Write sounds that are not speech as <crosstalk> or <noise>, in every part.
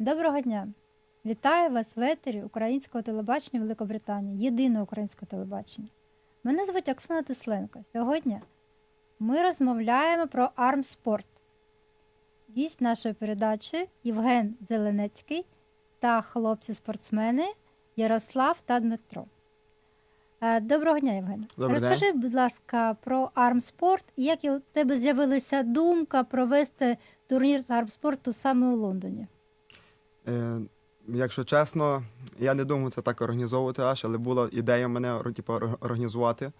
Доброго дня! Вітаю вас в етері українського телебачення Великобританії, єдиного українського телебачення. Мене звуть Оксана Тисленко. Сьогодні ми розмовляємо про армспорт. Гість нашої передачі Євген Зеленецький та хлопці-спортсмени Ярослав та Дмитро. Е, Доброго дня, Євген. День. Розкажи, будь ласка, про армспорт і як у тебе з'явилася думка провести турнір з армспорту саме у Лондоні. Е, якщо чесно, я не думав це так організовувати аж, але була ідея мене типу, організувати.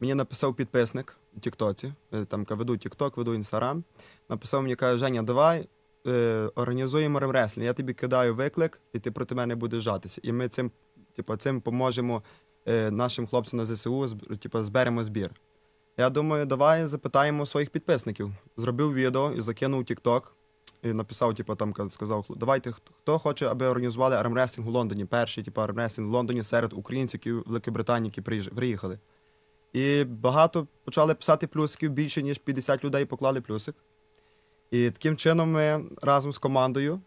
Мені написав підписник у Тіктоці, е, там веду Тікток, веду Інстаграм. Написав мені, каже, Женя, давай е, організуємо ремреслінг. Я тобі кидаю виклик, і ти проти мене будеш жатися. І ми цим, типу, цим поможемо е, нашим хлопцям на ЗСУ, типу, зберемо збір. Я думаю, давай запитаємо своїх підписників. Зробив відео і закинув Тікток. І написав, типу, там сказав, давайте хто- хоче, аби організували армрестлінг у Лондоні. Перший, типу, армрестлінг в Лондоні серед українців, які в Великобританії, які приїхали. І багато почали писати плюсиків, більше ніж 50 людей поклали плюсик. І таким чином ми разом з командою.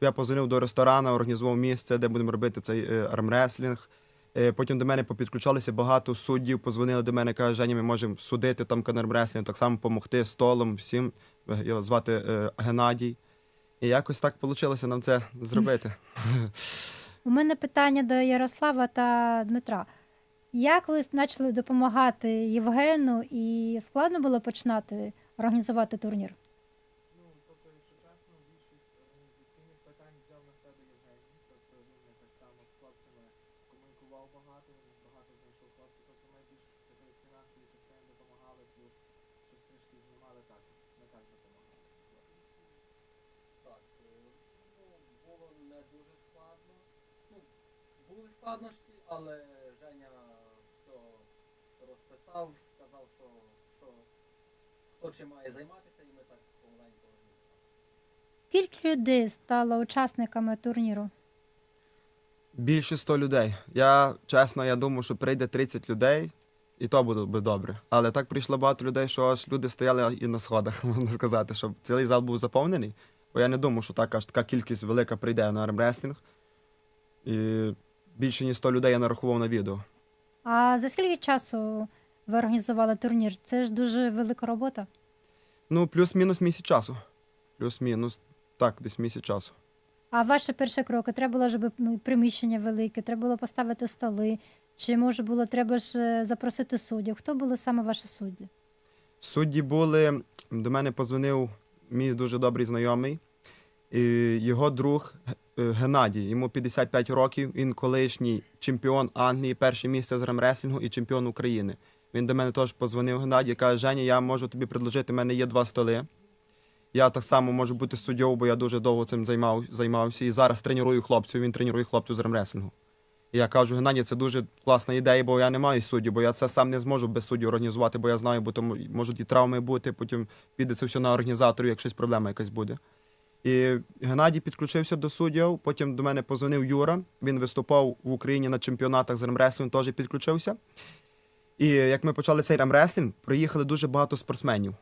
Я позвонив до ресторану, організував місце, де будемо робити цей е, армреслінг. Е, Потім до мене попідключалися багато суддів, позвонили до мене, кажуть, Женя, ми можемо судити там армреслінг, так само допомогти столом, всім. Е, Його звати е, Геннадій. І якось так вийшло нам це зробити. У мене питання до Ярослава та Дмитра. Як ви почали допомагати Євгену, і складно було починати організувати турнір? Ну, тобто, якщо чесно, більшість організаційних питань взяв на себе Євгеній. Тобто він так само з хлопцями комунікував багато, він багато знайшов хлопців. Тобто ми більш такої частині допомагали, плюс щось трішки знімали так. Так допомагали. Так, ну, було не дуже складно. Ну, були складнощі, але Женя все розписав, сказав, що, що хто чим має займатися, і ми так помаленьку організували. Скільки людей стало учасниками турніру? Більше 100 людей. Я чесно, я думав, що прийде 30 людей, і то буде би добре. Але так прийшло багато людей, що аж люди стояли і на сходах, <laughs> можна сказати, щоб цілий зал був заповнений. Бо я не думав, що так аж така кількість велика прийде на армрестлінг. І більше ніж 100 людей я нарахував на відео. А за скільки часу ви організували турнір? Це ж дуже велика робота. Ну, плюс-мінус місяць часу. Плюс-мінус, так, десь місяць часу. А ваші перші кроки треба було, щоб ну, приміщення велике, треба було поставити столи. Чи може було треба ж е, запросити суддів? Хто були саме ваші судді? Судді були. До мене позвонив мій дуже добрий знайомий. Його друг е, Геннадій, йому 55 років. Він колишній чемпіон Англії, перше місце з ремреслінгу і чемпіон України. Він до мене теж позвонив Геннадій, каже: Женя, я можу тобі предложити, в мене є два столи. Я так само можу бути суддєю, бо я дуже довго цим займав, займався. І зараз треную хлопців, він тренує хлопців з ремреслінгу. Я кажу, Геннадій, це дуже класна ідея, бо я не маю суддів, бо я це сам не зможу без суддів організувати, бо я знаю, бо тому можуть і травми бути, потім піде це все на організаторів, як щось проблема якась буде. І Геннадій підключився до суддів, потім до мене позвонив Юра. Він виступав в Україні на чемпіонатах з ремреслінгу, теж підключився. І як ми почали цей ремреслінг, приїхали дуже багато спортсменів.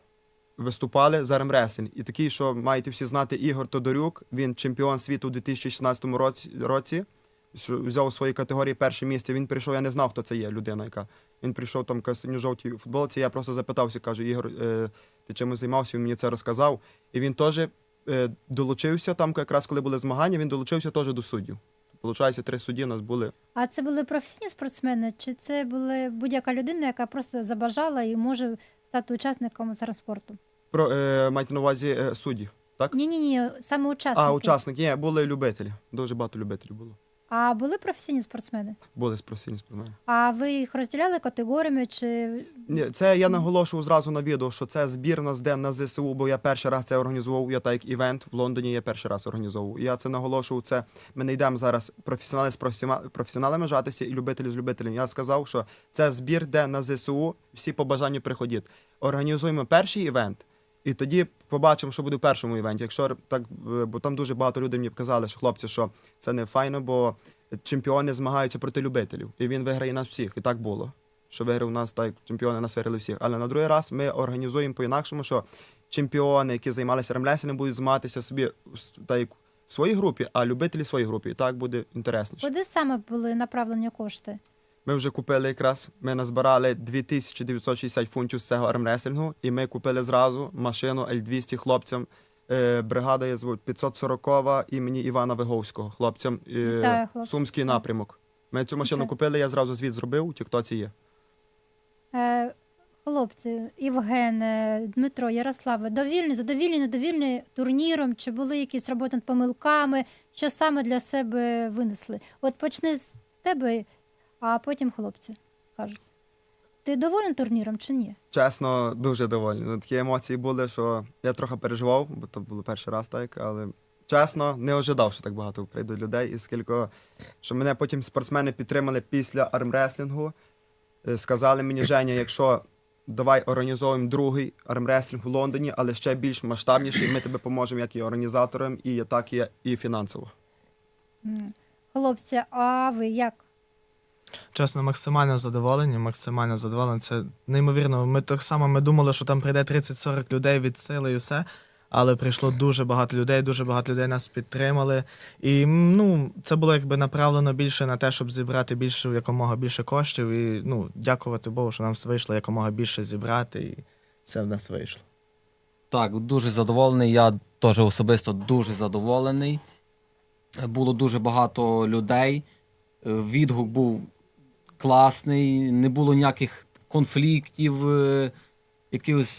Виступали за ремреслінг. І такий, що маєте всі знати, Ігор Тодорюк, він чемпіон світу у 2016 році, взяв у своїй категорії перше місце. Він прийшов, я не знав, хто це є людина, яка. Він прийшов там синьо-жовтій футболці. Я просто запитався, кажу, Ігор, е, ти чимось займався? Він мені це розказав. І він теж е, долучився там, якраз коли були змагання, він долучився теж до суддів. Получається, три судді у нас були. А це були професійні спортсмени, чи це була будь-яка людина, яка просто забажала і може стати учасником спорту? Про е, маєте на увазі е, судді, так? Ні, ні, ні, саме учасники. А, учасники, ні, були любителі. Дуже багато любителів було. А були професійні спортсмени? Були спросінні спортсмени. А ви їх розділяли категоріями чи Ні, це я наголошував зразу на відео, що це збір нас де на ЗСУ, бо я перший раз це організовував. Я так як івент в Лондоні я перший раз організовував. Я це наголошував. Це ми не йдемо зараз професіонали з професіоналами жатися і любителі з любителями. Я сказав, що це збір де на ЗСУ. Всі по бажанню приходять. Організуємо перший івент. І тоді побачимо, що буде в першому івенті. Якщо так, е, бо там дуже багато людей мені казали, що хлопці, що це не файно, бо чемпіони змагаються проти любителів, і він виграє нас всіх. І так було. Що виграв нас так, чемпіони нас виграли всіх. Але на другий раз ми організуємо по-інакшому, що чемпіони, які займалися ремлесінгом, будуть змагатися собі так, як в своїй групі, а любителі в своїй групі. І так буде інтересніше. Куди саме були направлені кошти? Ми вже купили якраз. Ми назбирали 2960 фунтів з цього армреслінгу, і ми купили зразу машину L200 хлопцям. Е, бригада є звуть 540 імені Івана Виговського, хлопцям е, Вітаю, хлопці. Сумський напрямок. Ми цю машину Це- купили, я зразу звіт зробив, у тіктоці є. Е, хлопці, Євген, е, Дмитро, Ярославе, довільні, задовільні, недовільні турніром, чи були якісь роботи над помилками, що саме для себе винесли? От почни з тебе, а потім хлопці скажуть. Ти доволен турніром чи ні? Чесно, дуже довольний. Ну, такі емоції були, що я трохи переживав, бо то було перший раз так, але чесно, не ожидав, що так багато прийде людей. І скільки, що мене потім спортсмени підтримали після армреслінгу. Е, Сказали мені, Женя, якщо давай організовуємо другий армреслінг у Лондоні, але ще більш масштабніший, ми тебе поможемо як і організаторам, і так і, і фінансово. Хлопці, а ви як? Чесно, максимально задоволені, максимально задоволені. Це неймовірно. Ми так само ми думали, що там прийде 30-40 людей від сили і все. Але прийшло дуже багато людей, дуже багато людей нас підтримали. І ну, це було якби направлено більше на те, щоб зібрати більше якомога більше коштів. І ну, дякувати Богу, що нам вийшло якомога більше зібрати, і це в нас вийшло. Так, дуже задоволений. Я теж особисто дуже задоволений. Було дуже багато людей. Е, Відгук був класний, не було ніяких конфліктів, е, якихось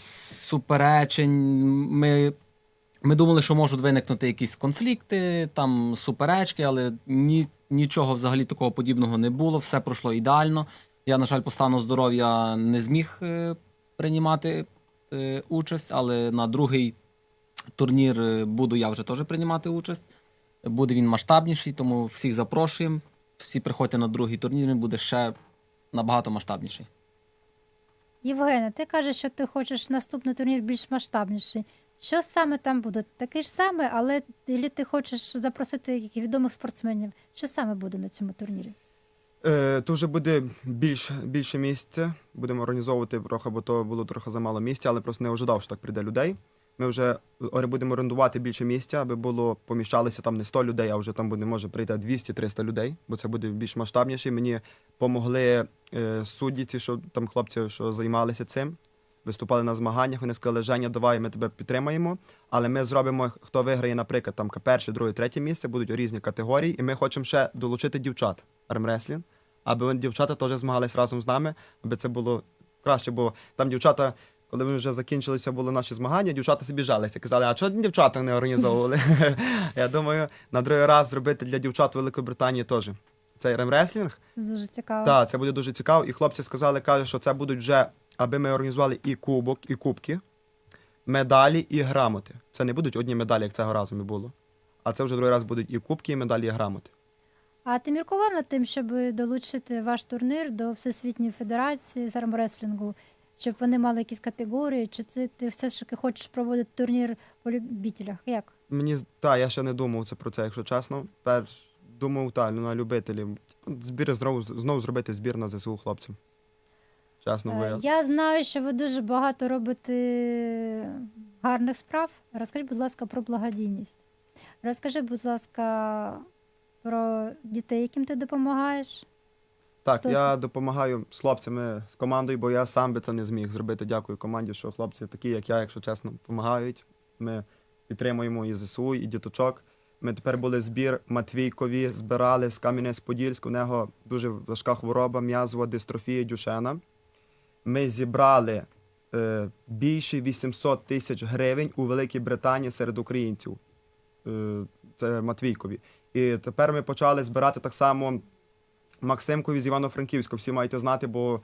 суперечень. Ми, ми думали, що можуть виникнути якісь конфлікти, там суперечки, але ні, нічого взагалі такого подібного не було. Все пройшло ідеально. Я, на жаль, по стану здоров'я не зміг е, приймати е, участь, але на другий турнір буду я вже теж приймати участь. Буде він масштабніший, тому всіх запрошуємо. Всі приходьте на другий турнір, він буде ще набагато масштабніший. Євгене, ти кажеш, що ти хочеш наступний турнір більш масштабніший. Що саме там буде? Такий ж самий, але ілі ти хочеш запросити яких відомих спортсменів? Що саме буде на цьому турнірі? Е, то вже буде більш, більше місця. Будемо організовувати трохи, бо то було трохи замало місця, але просто не ожидав, що так прийде людей. Ми вже будемо орендувати більше місця, аби було поміщалися там не 100 людей, а вже там буде може прийти 200-300 людей, бо це буде більш масштабніше. Мені допомогли е, судді, ці, що там хлопці, що займалися цим, виступали на змаганнях. Вони сказали, Женя, давай ми тебе підтримаємо. Але ми зробимо, хто виграє, наприклад, там перше, друге, третє місце, будуть різні категорії, і ми хочемо ще долучити дівчат армреслінг, аби дівчата теж змагались разом з нами, аби це було краще, бо там дівчата. Коли ми вже закінчилися були наші змагання, дівчата собі жалися. Казали, а чого дівчата не організовували? <laughs> Я думаю, на другий раз зробити для дівчат Великої Британії теж. Цей ремреслінг. Це дуже цікаво. Так, це буде дуже цікаво. І хлопці сказали, кажуть, що це будуть вже, аби ми організували і кубок, і кубки, медалі, і грамоти. Це не будуть одні медалі, як цього разу не було. А це вже другий раз будуть і кубки, і медалі, і грамоти. А ти міркував над тим, щоб долучити ваш турнір до Всесвітньої федерації з армреслінгу, щоб вони мали якісь категорії, чи це ти все ж таки хочеш проводити турнір по любителях? Як? Мені з- та, я ще не думав це про це, якщо чесно. Перш думав та, ну, на любителів. Збір знову знову зробити збір на ЗСУ хлопцям. Чесно, бо Е. Я знаю, що ви дуже багато робите гарних справ. Розкажіть, будь ласка, про благодійність. Розкажи, будь ласка, про дітей, яким ти допомагаєш. Так, Хто я це? допомагаю з хлопцями, з командою, бо я сам би це не зміг зробити. Дякую команді, що хлопці такі, як я, якщо чесно, допомагають. Ми підтримуємо і ЗСУ, і діточок. Ми тепер були збір Матвійкові, збирали з Кам'янець-Подільськ. У нього дуже важка хвороба, м'язова дистрофія Дюшена. Ми зібрали е, більше 800 тисяч гривень у Великій Британії серед українців. Е, це Матвійкові. І тепер ми почали збирати так само Максимкові з Івано-Франківська. Всі маєте знати, бо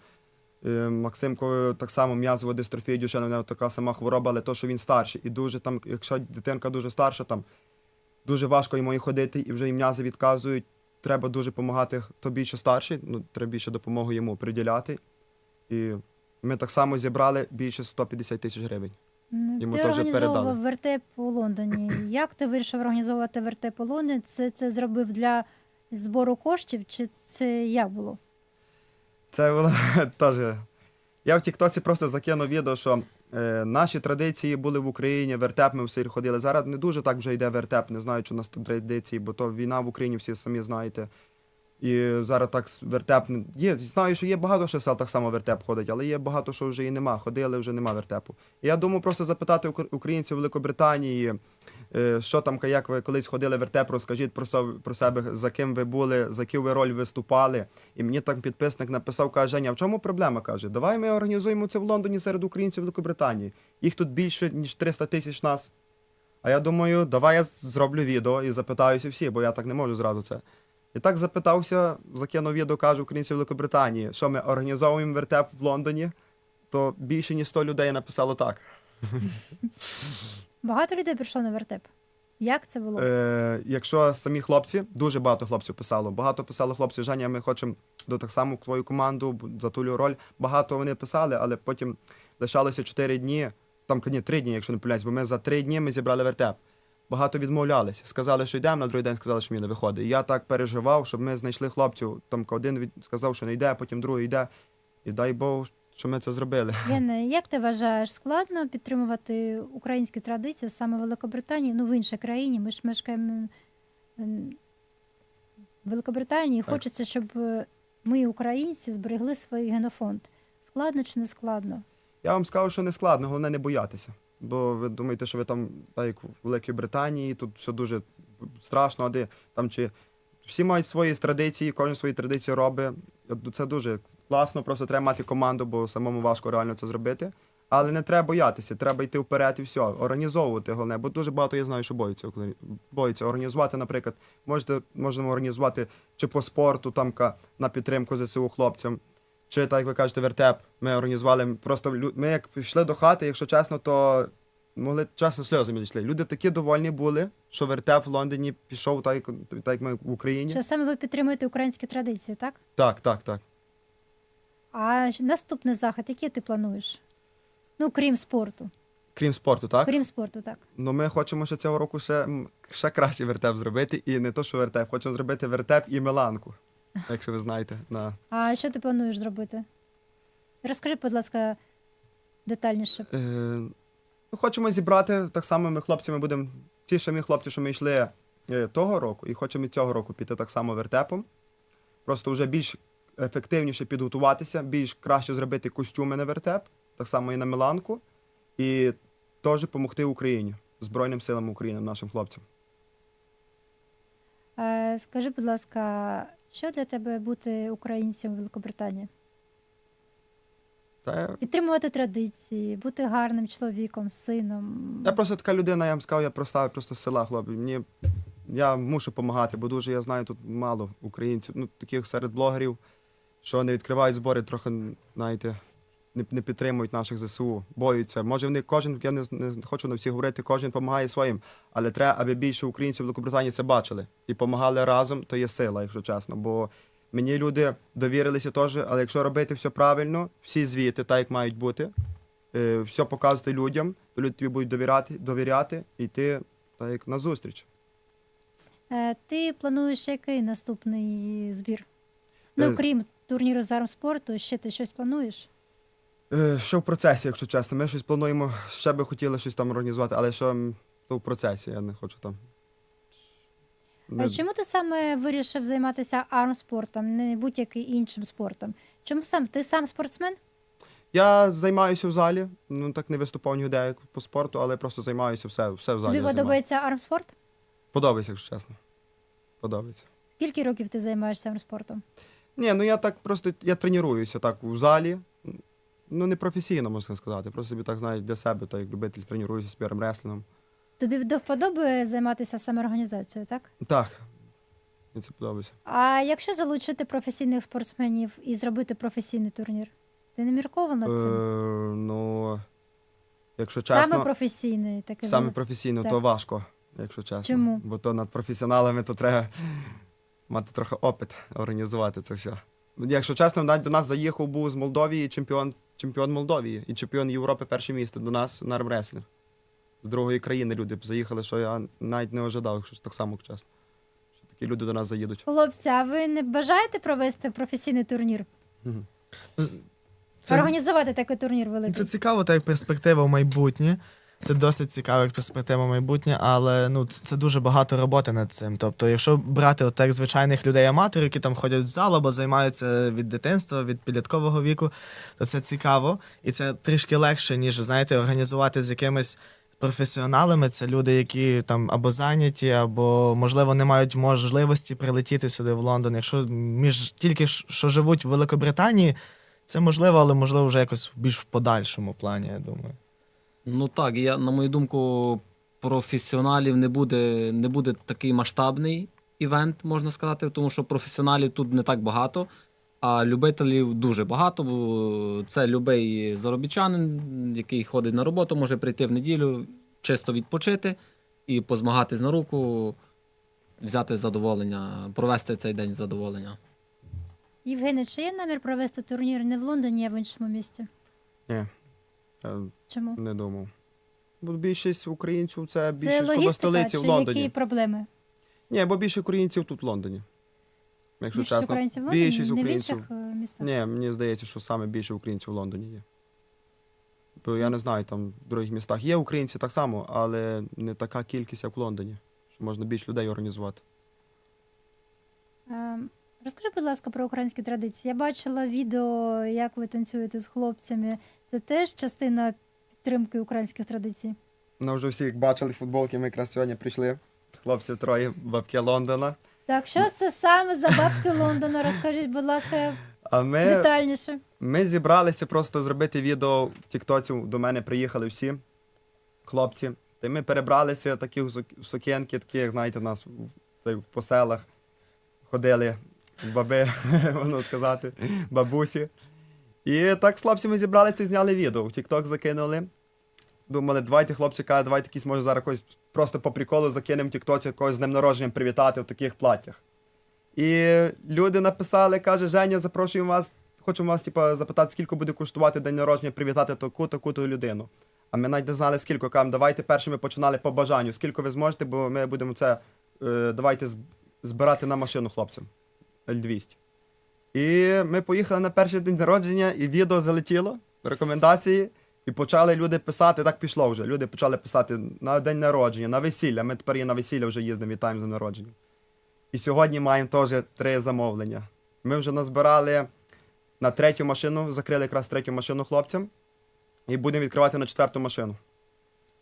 е, Максимко так само м'язова дистрофія Дюшена, у нього така сама хвороба, але то, що він старший. І дуже там, якщо дитинка дуже старша, там дуже важко йому і ходити, і вже і м'язи відказують. Треба дуже допомагати, хто більше старший, ну, треба більше допомоги йому приділяти. І ми так само зібрали більше 150 тисяч гривень. М, Йому ти теж організовував передали. вертеп у Лондоні. Як ти вирішив організовувати вертеп у Лондоні? Це, це зробив для збору коштів, чи це як було? Це було <laughs> теж. Я в Тіктоці просто закинув відео, що Е, наші традиції були в Україні, вертеп ми всі ходили. Зараз не дуже так вже йде вертеп, не знаю, чи у нас тут традиції, бо то війна в Україні, всі самі знаєте. І зараз так вертеп є. Знаю, що є багато що сел так само вертеп ходить, але є багато що вже і нема. Ходили, вже нема вертепу. І я думаю, просто запитати українців Великобританії, е, що там, як ви колись ходили вертеп, розкажіть про, про себе, за ким ви були, за яку ви роль виступали. І мені так підписник написав, каже, Женя, в чому проблема? каже, давай ми організуємо це в Лондоні серед українців Великобританії. Їх тут більше, ніж 300 тисяч нас. А я думаю, давай я зроблю відео і запитаюся всі, бо я так не можу зразу це. І так запитався, закинув відео, кажу українців Великобританії, що ми організовуємо вертеп в Лондоні, то більше ніж 100 людей написало так. <laughs> Багато людей прийшло на вертеп. Як це було? Е, якщо самі хлопці, дуже багато хлопців писало. Багато писали хлопці, Женя, ми хочемо до так само твою команду, за ту роль. Багато вони писали, але потім лишалося 4 дні, там ні, 3 дні, якщо не помиляюсь, бо ми за 3 дні ми зібрали вертеп. Багато відмовлялися. Сказали, що йдемо, на другий день сказали, що мені не виходить. І я так переживав, щоб ми знайшли хлопців. Там один від... сказав, що не йде, потім другий йде. І дай Бог, що ми це зробили. <laughs> Єне, як ти вважаєш, складно підтримувати українські традиції саме в Великобританії, ну в іншій країні? Ми ж мешкаємо в Великобританії. Так. Хочеться, щоб е, ми, українці, зберегли свій генофонд. Складно чи не складно? Я вам скажу, що не складно, головне не боятися. Бо ви думаєте, що ви там, так як в Великій Британії, тут все дуже страшно, а де там чи всі мають свої традиції, кожен свої традиції робить. Це дуже класно, просто треба мати команду, бо самому важко реально це зробити. Але не треба боятися, треба йти вперед і все, організовувати головне, бо дуже багато я знаю, що боються. Боються організувати, наприклад, можете, можемо організувати чи по спорту, там на підтримку ЗСУ хлопцям, чи так як ви кажете, вертеп. Ми організували просто ми як пішли до хати, якщо чесно, то могли чесно сльози мені йшли. Люди такі довольні були, що вертеп в Лондоні пішов так, як- так як ми в Україні. Що саме ви підтримуєте українські традиції, так? Так, так, так. А наступний захід, який ти плануєш? Ну, крім спорту. Крім спорту, так? Крім спорту, так. Ну ми хочемо ще цього року ще, ще краще вертеп зробити. І не то, що вертеп, хочемо зробити вертеп і Миланку. <laughs> Якщо ви знаєте. На. А що ти плануєш зробити? Розкажи, будь ласка, детальніше. Е, ну, хочемо зібрати так само. Ми хлопці, ми будемо. Ті самі хлопці, що ми йшли е, того року, і хочемо і цього року піти так само вертепом. Просто вже більш ефективніше підготуватися, більш краще зробити костюми на вертеп, так само і на Миланку, і теж допомогти Україні, Збройним силам України, нашим хлопцям. Е, Скажи, будь ласка, що для тебе бути українцем в Великобританії? Та Підтримувати традиції, бути гарним чоловіком, сином. Я просто така людина, я вам сказав, я просто, просто з села, хлопець. Мені я мушу допомагати, бо дуже я знаю тут мало українців, ну таких серед блогерів, що не відкривають збори, трохи, знаєте, не, не підтримують наших ЗСУ, боються. Може, вони кожен, я не, не хочу на всіх говорити, кожен допомагає своїм, але треба, аби більше українців в Великобританії це бачили і допомагали разом, то є сила, якщо чесно. Бо мені люди довірилися теж, але якщо робити все правильно, всі звіти, так як мають бути, е, все показувати людям, то люди тобі будуть довіряти, довіряти і йти так як на зустріч. Е, Ти плануєш який наступний збір? Ну, Е, крім турніру з армспорту, ще ти щось плануєш? Е, Що в процесі, якщо чесно. Ми щось плануємо, ще би хотіли щось там організувати, але що м, то в процесі, я не хочу там. Не- А чому ти саме вирішив займатися армспортом, не будь-яким іншим спортом? Чому сам ти сам спортсмен? Я займаюся в залі, ну так не виступав ніде як по спорту, але просто займаюся все, все в залі. Тобі я подобається армспорт? Подобається, якщо чесно. Подобається. Скільки років ти займаєшся армспортом? Ні, ну я так просто я тренуюся так у залі. Ну, не професійно, можна сказати. Просто собі так знаю для себе, так як любитель тренуюся з піром реслінгом. Тобі до вподоби займатися самоорганізацією, так? Так. Мені це подобається. А якщо залучити професійних спортсменів і зробити професійний турнір, ти не мірковав над Е, цим? ну, якщо чесно, Саме професійний такий. саме професійно, Так. то важко, якщо чесно. Чому? Бо то над професіоналами то треба мати трохи опит організувати це все. Якщо чесно, навіть до нас заїхав був з Молдовії чемпіон, чемпіон Молдовії і чемпіон Європи перше місце до нас на армреслінг. З другої країни люди б заїхали, що я навіть не ожидав, якщо так само чесно. Що такі люди до нас заїдуть. Хлопці, а ви не бажаєте провести професійний турнір? Мгм. Це- організувати такий турнір великий? Це цікаво, як перспектива в майбутнє. Це досить цікава як перспектива майбутнє, але ну це, це дуже багато роботи над цим. Тобто, якщо брати от так звичайних людей-аматорів, які там ходять в зал або займаються від дитинства, від підліткового віку, то це цікаво і це трішки легше, ніж знаєте, організувати з якимись професіоналами. Це люди, які там або зайняті, або можливо не мають можливості прилетіти сюди в Лондон. Якщо між тільки що живуть в Великобританії, це можливо, але можливо вже якось більш в подальшому плані, я думаю. Ну так, я, на мою думку, професіоналів не буде, не буде такий масштабний івент, можна сказати, тому що професіоналів тут не так багато, а любителів дуже багато. Бо це любий заробітчанин, який ходить на роботу, може прийти в неділю, чисто відпочити і позмагатись на руку, взяти задоволення, провести цей день задоволення. Євгене, чи є намір провести турнір не в Лондоні, а в іншому місті? Ні, Чому? не думав. Бо більшість українців це Це більшість коло логістика столиці чи в Лондоні. які проблеми? Ні, бо більше українців тут в Лондоні. Якщо Більшість чесно. українців в Лондоні, більшість не в українців. інших е, містах? Ні, мені здається, що саме більше українців в Лондоні є. Бо я не знаю, там в других містах є українці так само, але не така кількість, як в Лондоні. Що можна більше людей організувати. Розкажи, будь ласка, про українські традиції. Я бачила відео, як ви танцюєте з хлопцями. Це теж частина підтримки українських традицій. Ну, вже всі бачили футболки, ми якраз сьогодні прийшли. Хлопці троє, бабки Лондона. Так, що це саме за бабки Лондона? Розкажіть, будь ласка, А ми, детальніше. ми зібралися просто зробити відео в Тіктоці. До мене приїхали всі хлопці. Та ми перебралися такі в сукенки, такі, як знаєте, у нас в- по селах ходили баби, <laughs> можна сказати, бабусі. І так з хлопцями зібралися і зняли відео. Тікток закинули. Думали, давайте, хлопці, кажуть, давайте якісь, може, зараз якось просто по приколу закинемо Тіктоці когось з днем народження привітати в таких платтях. І люди написали, каже, Женя, запрошуємо вас, хочемо вас типу, запитати, скільки буде коштувати день народження, привітати таку, таку ту людину. А ми навіть не знали, скільки. Кажемо, давайте першими починали по бажанню. Скільки ви зможете, бо ми будемо це е, давайте збирати на машину хлопцям. L200. І ми поїхали на перший день народження, і відео залетіло, рекомендації. І почали люди писати, так пішло вже. Люди почали писати на день народження, на весілля. Ми тепер і на весілля вже їздимо, вітаємо за народження. І сьогодні маємо теж три замовлення. Ми вже назбирали на третю машину, закрили якраз третю машину хлопцям. І будемо відкривати на четверту машину.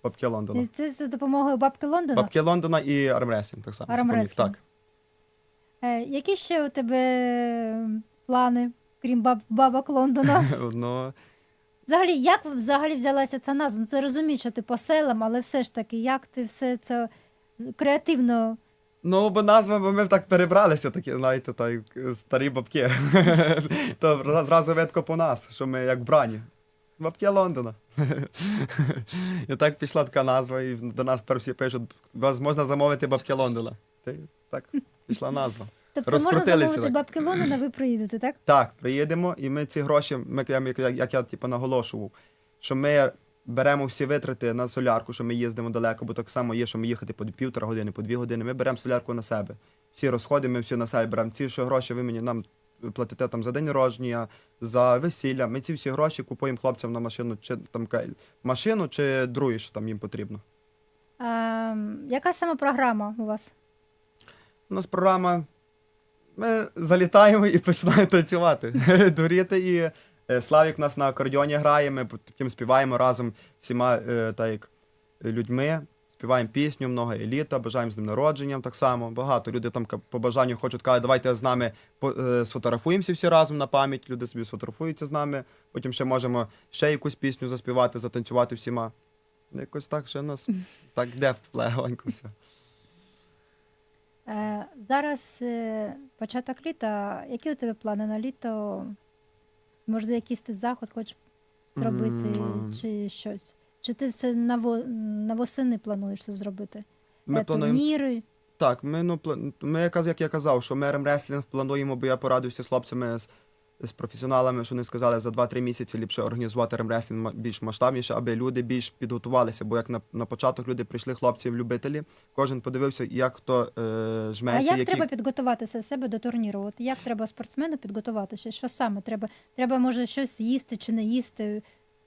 Бабки Лондона. Це за допомогою бабки Лондона? Бабки Лондона і армресінг так само. Армрестлінг. Так. Е, які ще у тебе плани, крім баб, бабок Лондона? <laughs> Ну, Взагалі, як взагалі взялася ця назва? Ну, Це розумію, що ти по селам, але все ж таки, як ти все це креативно. Ну, бо назва, бо ми так перебралися, такі, знаєте, та, як, е, старі бабки. <laughs> То зразу видко по нас, що ми як брані. Бабки Лондона. <laughs> І так пішла така назва, і до нас тепер всі пишуть, вас можна замовити бабки Лондона. Та так пішла назва. Тобто можна замовити так. бабки Лондона, ви приїдете, так? Так, приїдемо, і ми ці гроші, ми, як, як, як я типу, наголошував, що ми беремо всі витрати на солярку, що ми їздимо далеко, бо так само є, що ми їхати по півтора години, по дві години. Ми беремо солярку на себе. Всі розходи, ми всі на себе беремо. Ці що гроші ви мені нам платите там за день народження, за весілля. Ми ці всі гроші купуємо хлопцям на машину, чи там машину, чи другі, що там їм потрібно. А, яка саме програма у вас? У нас програма. Ми залітаємо і починаємо танцювати. <laughs> Дуріти. І е, Славік у нас на акордіоні грає, ми потім співаємо разом всіма е, так, як, людьми. Співаємо пісню, много еліта, бажаємо з ним народженням так само. Багато. Люди там по бажанню хочуть казати, давайте з нами е, сфотографуємося всі разом на пам'ять. Люди собі сфотографуються з нами. Потім ще можемо ще якусь пісню заспівати, затанцювати всіма. Якось так ще у нас <laughs> так йде легонько все. Е, зараз е, початок літа. Які у тебе плани на літо? Може, якийсь ти заход хочеш зробити, mm. чи щось? Чи ти це на, во, на восени плануєш це зробити? Ми Е, плануємо Турніри? Так, ми, ну, ми, як я казав, що ми реслінг плануємо, бо я порадився з хлопцями з з професіоналами, що вони сказали, за 2-3 місяці ліпше організувати ремреслінг більш масштабніше, аби люди більш підготувалися. Бо як на, на початок люди прийшли хлопці-любителі, кожен подивився, як хто е, А як які... треба підготуватися себе до турніру? От як треба спортсмену підготуватися? Що саме треба? Треба, може, щось їсти чи не їсти?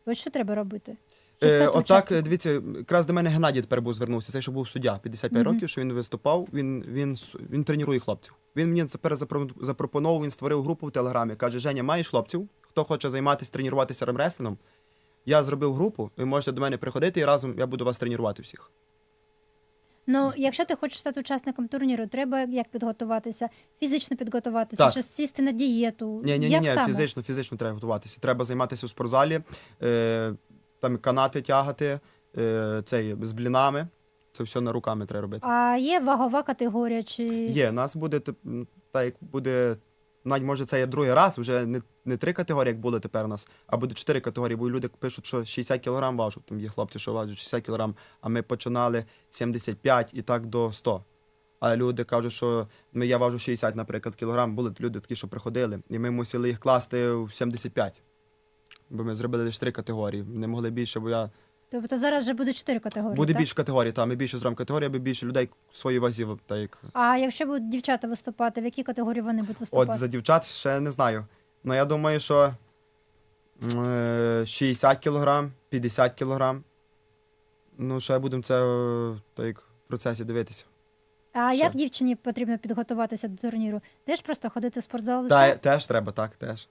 От що треба робити? Е, отак, дивіться, якраз до мене Геннадій тепер був звернувся. Цей, що був суддя, 55 Мгм. років, що він виступав, він, він, він тренує хлопців. Він мені тепер запропонував, він створив групу в Телеграмі. Каже, Женя, маєш хлопців? Хто хоче займатися, тренуватися ремреслінгом? Я зробив групу, ви можете до мене приходити і разом я буду вас тренувати всіх. Ну, якщо ти хочеш стати учасником турніру, треба як підготуватися? Фізично підготуватися, Так. чи сісти на дієту? Ні, ні, ні, як ні, саме? фізично, фізично треба готуватися. Треба займатися у спортзалі, е, там канати тягати, е, цей, з блінами. Це все на руками треба робити. А є вагова категорія, чи Є, нас буде так як буде. Навіть може це є другий раз, вже не, не три категорії, як були тепер у нас, а буде чотири категорії, бо люди пишуть, що 60 кг важу. Там є хлопці, що важать 60 кг, а ми починали 75 і так до 100. А люди кажуть, що ми, я важу 60, наприклад, кілограм. Були люди такі, що приходили, і ми мусили їх класти в 75. Бо ми зробили лише три категорії. Не могли більше, бо я. тобто зараз вже буде чотири категорії. Буде так? більше категорій, та ми більше зробимо категорії, аби більше людей в своїй вазі. Та як А якщо будуть дівчата виступати, в якій категорії вони будуть виступати? От за дівчат ще не знаю. Ну я думаю, що е, 60 кілограм, 50 кілограм. Ну, ще будемо це е, так, як в процесі дивитися. А Що? як дівчині потрібно підготуватися до турніру? Теж просто ходити в спортзал? і Та, все? теж треба, так, теж.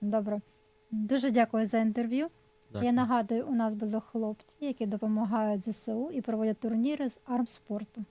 Добре. Дуже дякую за інтерв'ю. Дякую. Я нагадую, у нас були хлопці, які допомагають ЗСУ і проводять турніри з армспорту.